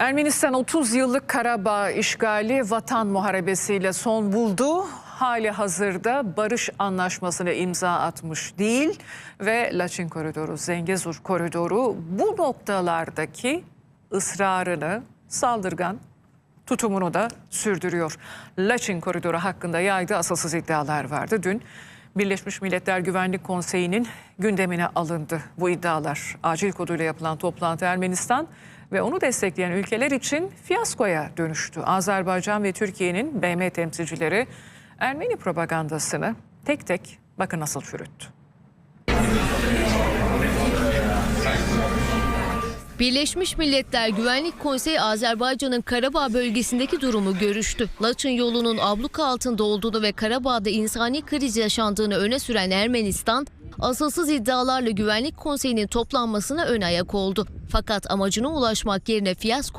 Ermenistan 30 yıllık Karabağ işgali vatan muharebesiyle son buldu. Hali hazırda barış anlaşmasına imza atmış değil ve Laçin koridoru, Zengezur koridoru bu noktalardaki ısrarını saldırgan tutumunu da sürdürüyor. Laçin koridoru hakkında yaydığı asılsız iddialar vardı. Dün Birleşmiş Milletler Güvenlik Konseyi'nin gündemine alındı bu iddialar. Acil koduyla yapılan toplantı Ermenistan ve onu destekleyen ülkeler için fiyaskoya dönüştü. Azerbaycan ve Türkiye'nin BM temsilcileri Ermeni propagandasını tek tek bakın nasıl çürüttü. Birleşmiş Milletler Güvenlik Konseyi Azerbaycan'ın Karabağ bölgesindeki durumu görüştü. Laçın yolunun abluka altında olduğunu ve Karabağ'da insani kriz yaşandığını öne süren Ermenistan, asılsız iddialarla Güvenlik Konseyi'nin toplanmasına ön ayak oldu. Fakat amacına ulaşmak yerine fiyasko